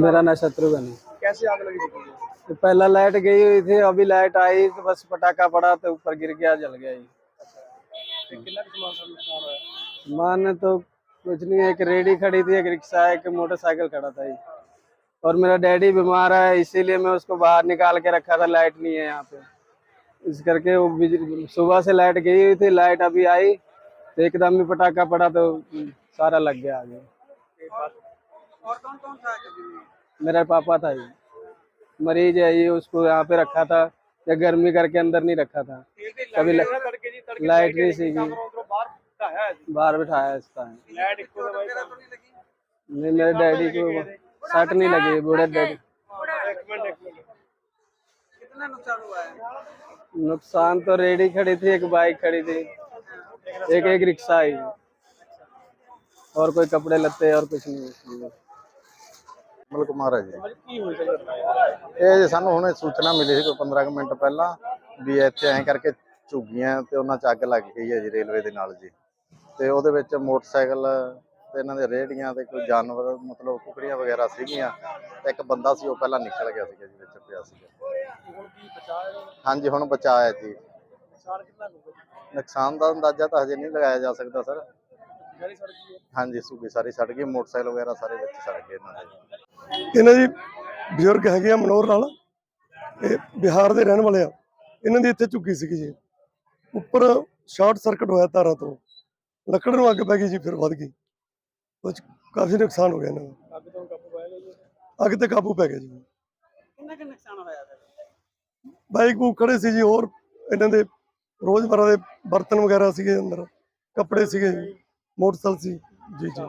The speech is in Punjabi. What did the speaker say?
मेरा ना शत्रुघ्न है कैसे आग लगी तो पहला लाइट गई हुई थी अभी लाइट आई तो बस पटाखा पड़ा तो ऊपर गिर गया जल गया ही? मान तो कुछ नहीं एक रेडी खड़ी थी एक रिक्शा एक मोटरसाइकिल खड़ा था ये और मेरा डैडी बीमार है इसीलिए मैं उसको बाहर निकाल के रखा था लाइट नहीं है यहाँ पे। इस करके वो सुबह से लाइट गई हुई थी लाइट अभी आई तो एकदम ही पटाखा पड़ा तो सारा लग गया आगे। और कौन कौन था मेरा पापा था जी मरीज़ है ये उसको यहाँ पे रखा था या गर्मी करके अंदर नहीं रखा था। कभी लाइट नहीं सी उधरों बाहर बिठाया है। जी। बाहर बिठाया इसका। लाइट इको दवाई तो नहीं लगी। नहीं मेरे डैडी को सट नहीं लगी बूढ़े डैडी एक मिनट एक मिनट कितना नुकसान हुआ है नुकसान तो रेडी खड़ी थी एक बाइक खड़ी थी एक एक रिक्शा आई और कोई कपड़े लत्ते और कुछ नहीं उसमें। ਕਮਲ ਕੁਮਾਰ ਹੈ ਜੀ की हुई थी घटना ਇਹ ਜੀ ਸਾਨੂੰ ਹੁਣੇ ਸੂਚਨਾ ਮਿਲੀ ਸੀ ਕੋਈ 15 ਕੁ ਮਿੰਟ ਪਹਿਲਾਂ ਵੀ ਇੱਥੇ ਐਂ ਕਰਕੇ ਝੁੱਗੀਆਂ ਤੇ ਉਹਨਾਂ ਚ ਅੱਗ ਲੱਗ ਗਈ ਹੈ ਜੀ ਰੇਲਵੇ ਦੇ ਨਾਲ ਜੀ ਤੇ ਉਹਦੇ ਵਿੱਚ ਮੋਟਰਸਾਈਕਲ ਤੇ ਇਹਨਾਂ ਦੇ ਰੇਹੜੀਆਂ ਤੇ ਕੋਈ ਜਾਨਵਰ, ਮਤਲਬ ਕੁਕੜੀਆਂ ਵਗੈਰਾ ਸੀਗੀਆਂ, ਤੇ ਇੱਕ ਬੰਦਾ ਸੀ, ਉਹ ਪਹਿਲਾਂ ਨਿਕਲ ਗਿਆ ਸੀਗਾ ਜੀ, ਵਿੱਚ ਪਿਆ ਸੀਗਾ। ਹਾਂਜੀ, ਹੁਣ ਬਚਾਇਆ ਜੀ। ਨੁਕਸਾਨ ਦਾ ਅੰਦਾਜ਼ਾ ਤਾਂ ਹਜੇ ਨਹੀਂ ਲਗਾਇਆ ਜਾ ਸਕਦਾ, ਸਰ। ਹਾਂਜੀ, ਸੂਗੀ ਸਾਰੀ ਸੜ ਗਈ, ਮੋਟਰਸਾਈਕਲ ਵਗੈਰਾ ਸਾਰੇ ਵਿੱਚ ਸੜ ਗਏ ਇਹਨਾਂ ਦੇ। ਇਹਨਾਂ ਦੀ ਬਜ਼ੁਰਗ ਹੈਗੇ ਆ ਮਨੋਹਰ ਲਾਲ ਇਹ ਬਿਹਾਰ ਦੇ ਰਹਿਣ ਵਾਲੇ ਆ। ਇਹਨਾਂ ਦੀ ਇੱਥੇ ਝੁੱਗੀ ਸੀਗੀ ਜੀ। ਉੱਪਰ ਸ਼ਾਰਟ ਸਰਕਟ ਹੋਇਆ ਤਾਰਾਂ ਤੋਂ। ਲੱਕੜ ਨੂੰ ਅੱਗ ਪੈ ਗਈ ਜੀ, ਫਿਰ ਵੱਧ ਗਈ। ਉਹ 'ਚ ਕਾਫੀ ਨੁਕਸਾਨ ਹੋ ਗਿਆ ਇਹਨਾਂ ਦਾ। ਅੱਗ ਤੋਂ ਕਾਬੂ ਪਾਇਆ ਗਿਆ ਜੀ? ਅੱਗ ਤੇ ਕਾਬੂ ਪੈ ਗਿਆ ਜੀ। ਕਿੰਨਾ ਕਿ ਨੁਕਸਾਨ ਹੋਇਆ ਫਿਰ? ਬਾਈਕ ਬੂਕ ਖੜੇ ਸੀ ਜੀ ਹੋਰ ਇਹਨਾਂ ਦੇ ਰੋਜ਼ਮਰਰਾ ਦੇ ਬਰਤਨ ਵਗੈਰਾ ਸੀਗੇ ਅੰਦਰ ਕੱਪੜੇ ਸੀਗੇ ਜੀ ਮੋਟਰਸਾਈਕਲ ਸੀ। ਜੀ ਜੀ।